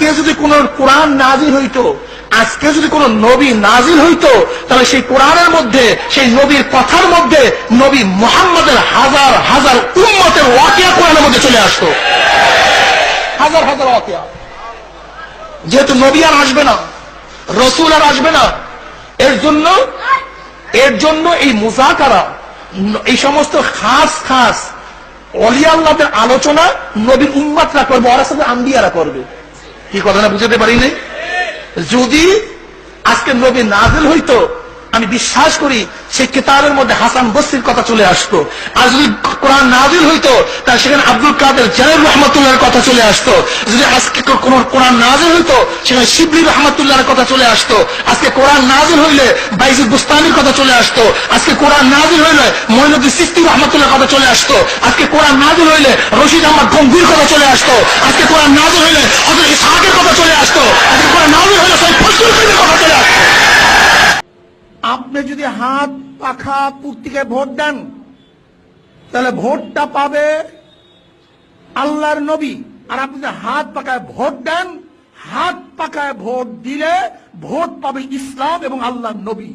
আজকে যদি কোন কোরআন নাজিল হইতো, আজকে যদি কোন নবী নাজিল হইতো, তাহলে সেই কোরআনের মধ্যে, সেই নবীর কথার মধ্যে নবী মোহাম্মদের হাজার হাজার উম্মতের ওয়াকিয়া কোরআনের মধ্যে চলে আসতো। হাজার হাজার ওয়াকিয়া। যেহেতু নবী আর আসবে না, রসুল আর আসবে না, এর জন্য এর জন্য এই মুজাকারা, এই সমস্ত খাস খাস অলিয়া আল্লাহদের আলোচনা নবীর উম্মাতরা করবে ওরা সাথে আম্বিয়ারা করবে। কি কথাটা বুঝতে পারি নাই যদি আজকে নবী নাজিল হইতো, আমি বিশ্বাস করি সেই কিতাবের মধ্যে হাসান বস্তির কথা চলে আসতো। আর যদি কোরআন নাজিল হইতো, তাহলে সেখানে আব্দুল কাদের জাহের রহমতুল্লাহর কথা চলে আসতো। যদি আজকে কোন কোরআন নাজিল হইতো, সেখানে শিবলি রহমতুল্লাহর কথা চলে আসতো। আজকে কোরআন নাজিল হইলে বাইজিদ বুস্তানির কথা চলে আসতো। আজকে কোরআন নাজিল হইলে মহিনুদ্দিন সিস্তি রহমতুল্লাহর কথা চলে আসতো। আজকে কোরআন নাজিল হইলে রশিদ আহমদ গম্ভীর কথা চলে আসতো। আজকে কোরআন নাজিল হইলে হজরত ইসহাকের কথা চলে আসতো আজকে কোরআন নাজিল হইলে সৈয়দ ফজলুল করিমের কথা চলে আসতো আপনি যদি হাত, পাখা, পুর্তিকে ভোট দেন, তাহলে ভোটটা পাবে আল্লাহর নবী। আর আপনি যদি হাত পাকায় ভোট দেন, হাত পাকায় ভোট দিলে ভোট পাবে ইসলাম এবং আল্লাহর নবী।